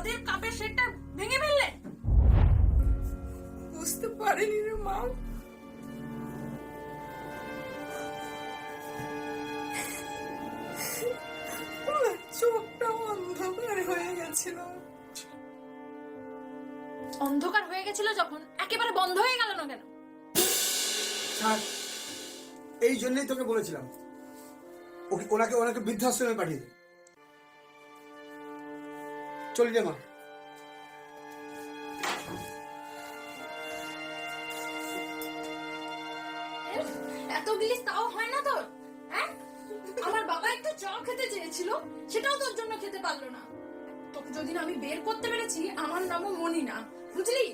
কাঁধের কাপের সেটটা ভেঙে ফেললে? বুঝতে পারিনি রে মা। চোখটা অন্ধকার হয়ে গেছিল। অন্ধকার হয়ে গেছিল যখন? একেবারে বন্ধ হয়ে গেল না কেন? ছাড় এই জন্যই তোকে বলেছিলাম। ওনাকে ওনাকে বৃদ্ধাশ্রমে পাঠিয়ে দে। চলি রে এত তাও হয় না তোর হ্যাঁ? আমার বাবা একটু খেতে চেয়েছিল, সেটাও তোর জন্য খেতে পারল না। তোকে যদি না আমি বের করতে পেরেছি, আমার নামও মনি না বুঝলি?